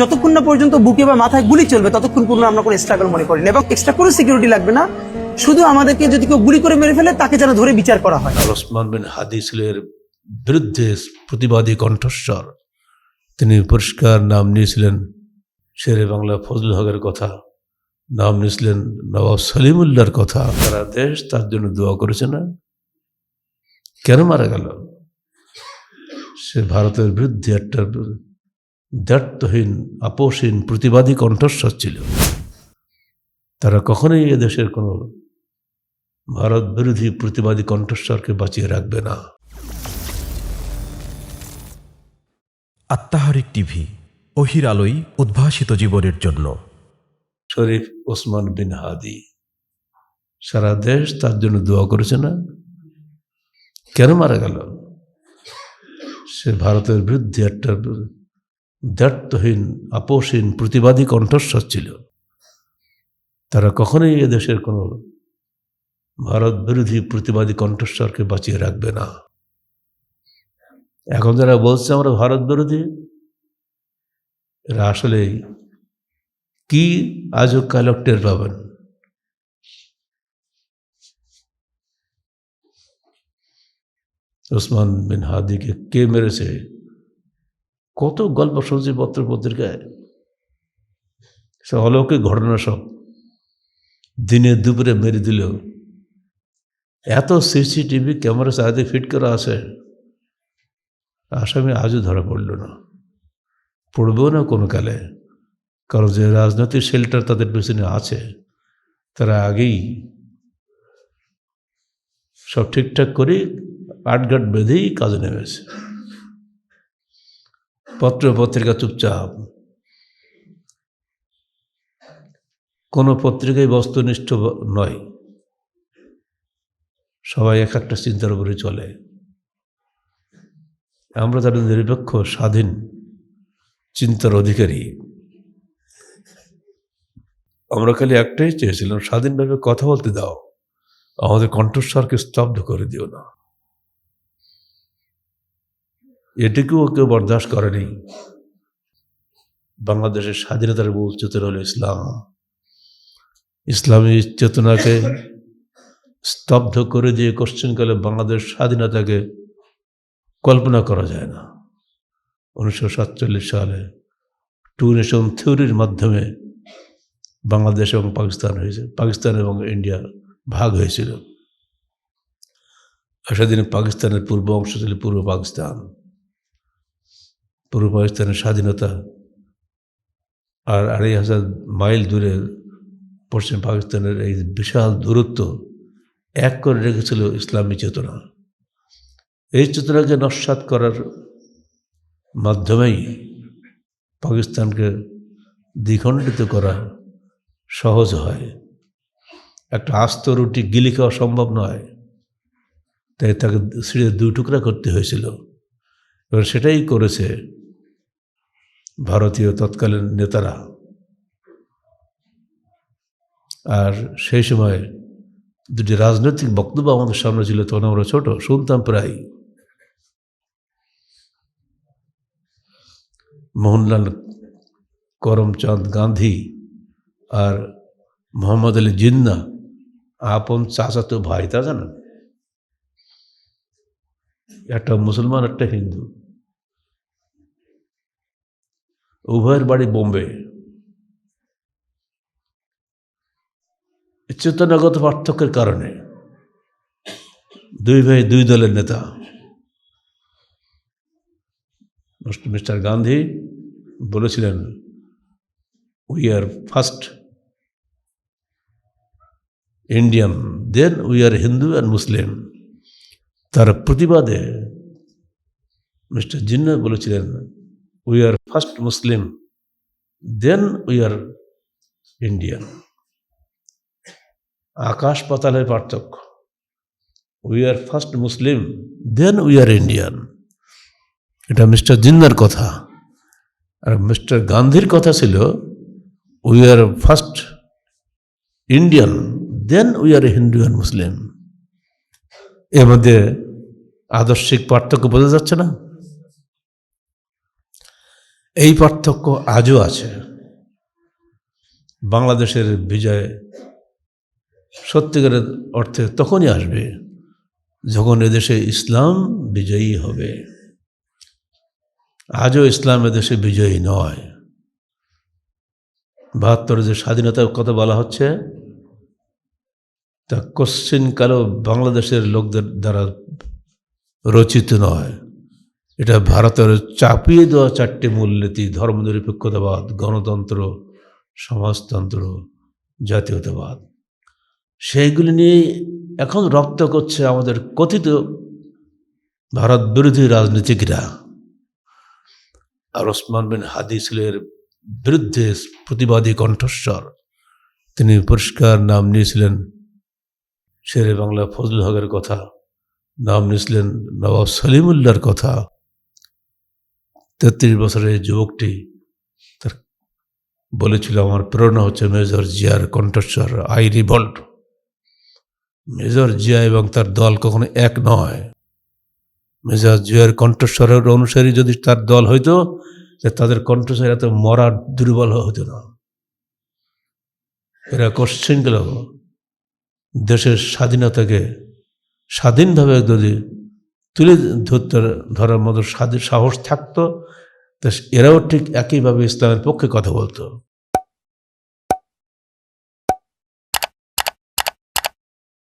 যতক্ষণ না পর্যন্ত বুকে বা মাথায় গুলি চলবে, ততক্ষণ পর্যন্ত আমরা কোনো স্ট্রাগল মনে করি না এবং এক্সট্রা কোনো সিকিউরিটি লাগবে না। শুধু আমাদেরকে যদি কেউ গুলি করে মেরে ফেলে, তাকে যেন ধরে বিচার করা হয়। ওসমান বিন হাদিসের বিরুদ্ধে প্রতিবাদী কণ্ঠস্বর। তিনি পরিষ্কার নাম নিয়েছিলেন শেরে বাংলা ফজল হকের কথা, নাম নিয়েছিলেন নবাব সলিমুল্লাহর কথা। সারা দেশ তার জন্য দোয়া করেছে না। কেন মারা গেল? সে ভারতের বিরুদ্ধে একটা দ্ব্যর্থহীন আপোষহীন প্রতিবাদী কণ্ঠস্বর ছিল। তারা কখনোই এদেশের কোনো ভারত বিরোধী প্রতিবাদী কণ্ঠস্বরকে বাঁচিয়ে রাখবে না। আত্মাহারিক টিভি অহির আলোই উদ্ভাসিত জীবনের জন্য। শরীফ ওসমান বিন হাদি। সারা দেশ তার জন্য দোয়া করেছে না? কেন মারা গেল? সে ভারতের বিরুদ্ধে একটা দ্ব্যর্থহীন, আপোষহীন, প্রতিবাদী কণ্ঠস্বর ছিল। তারা কখনোই এদেশের কোনো ভারত বিরোধী প্রতিবাদী কণ্ঠস্বরকে বাঁচিয়ে রাখবে না। এখন যারা বলছে আমরা ভারত বিরোধী এরা আসলে কি আজও কালক টের পাবেন ওসমান বিন হাদিকে কে মেরেছে? কত গল্প শুনছি পত্র পত্রিকায়। সব অলৌকিক ঘটনা সব দিনে দুপুরে মেরে দিল এত সিসিটিভি ক্যামেরা চারিদিকে ফিট করা আছে। আসামি আজও ধরা পড়ল না। পড়বেও না কোনো কালে। কারণ যে রাজনৈতিক শেল্টার তাদের পেছনে আছে, তারা আগেই সব ঠিকঠাক করে আটঘাট বেঁধেই কাজে নেমেছে। পত্র পত্রিকা চুপচাপ। কোনো পত্রিকাই বস্তুনিষ্ঠ নয়। সবাই এক একটা চিন্তার উপরে চলে। আমরা তাদের নিরপেক্ষ, স্বাধীন, চিন্তার অধিকারী। আমরা খালি একটাই চেয়েছিলাম, স্বাধীনভাবে কথা বলতে দাও। আমাদের কণ্ঠস্বরকে স্তব্ধ করে দিও না। এটুকুও কেউ বরদাস্ত করেনি। বাংলাদেশের স্বাধীনতার মূল চেতনা হল ইসলাম। ইসলামী চেতনাকে স্তব্ধ করে দিয়ে কোশ্চেনকালে বাংলাদেশ স্বাধীনতাকে কল্পনা করা যায় না। উনিশশো সাতচল্লিশ সালে টু নেশন থিওরির মাধ্যমে বাংলাদেশ এবং পাকিস্তান হয়েছে। পাকিস্তান এবং ইন্ডিয়া ভাগ হয়েছিল। সেদিন পাকিস্তানের পূর্ব অংশ ছিল পূর্ব পাকিস্তান। পূর্ব পাকিস্তানের স্বাধীনতা আর আড়াই হাজার মাইল দূরে পশ্চিম পাকিস্তানের এই বিশাল দূরত্ব এক করে রেখেছিল ইসলামী চেতনা। এই চেতনাকে নস্বাত করার মাধ্যমেই পাকিস্তানকে দ্বিখণ্ডিত করা সহজ হয়। একটা আস্ত রুটি গিলি খাওয়া সম্ভব নয়, তাই তাকে ছিঁড়ে দুই টুকরা করতে হয়েছিল। এবার সেটাই করেছে ভারতীয় তৎকালীন নেতারা। আর সেই সময় দুটি রাজনৈতিক বক্তব্য আমাদের সামনে ছিল, তখন আমরা ছোট, শুনতাম প্রায়। মোহনলাল করমচাঁদ গান্ধী আর মোহাম্মদ আলী জিন্না, আপন চাচাতো ভাই, তা জানেন? একটা মুসলমান, একটা হিন্দু। উভয়ের বাড়ি বোম্বে। চেতনাগত পার্থক্যের কারণে দুই ভাই, দুই দলের নেতা। মিস্টার গান্ধী বলেছিলেন we are first Indian then we are Hindu and Muslim তার প্রতিবাদে মিস্টার জিন্না বলেছিলেন we are first Muslim then we are Indian আকাশ পাতালের পার্থক্য। We are first Muslim then we are Indian এটা মিস্টার জিন্নার কথা। আর মিস্টার গান্ধীর কথা ছিল we are first Indian then we are Hindu and Muslim এর মধ্যে আদর্শিক পার্থক্য বোঝা যাচ্ছে না? এই পার্থক্য আজও আছে। বাংলাদেশের বিজয় সত্যিকারের অর্থে তখনই আসবে যখন এদেশে ইসলাম বিজয়ী হবে। আজও ইসলাম এদেশে বিজয়ী নয়। বাহাত্তর যে স্বাধীনতার কথা বলা হচ্ছে, তা কশ্চিনকালও বাংলাদেশের লোকদের দ্বারা রচিত নয়। এটা ভারতের চাপিয়ে দেওয়া চারটি মূলনীতি, ধর্মনিরপেক্ষতাবাদ, গণতন্ত্র, সমাজতন্ত্র, জাতীয়তাবাদ। সেইগুলি নিয়ে এখন রক্ত করছে আমাদের কথিত ভারত বিরোধী রাজনীতিকরা। আর ওসমান বিন হাদিসের বিরুদ্ধে প্রতিবাদী কণ্ঠস্বর, তিনি পুরস্কার নাম নিয়েছিলেন, শেরে বাংলা ফজলুল হকের কথা, নাম নিয়েছিলেন নবাব সলিমুল্লার কথা। তেত্রিশ বছরের এই যুবকটি তার বলেছিল, আমার প্রেরণা হচ্ছে মেজর জিয়ার কণ্ঠস্বর, আই রিভল্ট। মেজর জিয়া এবং তার দল কখনো এক নয়। মেজর জিয়ার কণ্ঠস্বরের অনুসারী যদি তার দল হইতো তাদের কণ্ঠস্বর এত মরা, দুর্বল হতো না। এরা কোশ্চেন গেল, দেশের স্বাধীনতাকে স্বাধীনভাবে যদি তুলে ধরতে, ধরার মতো সাহস থাকতো তা এরাও ঠিক একইভাবে ইসলামের পক্ষে কথা বলতো।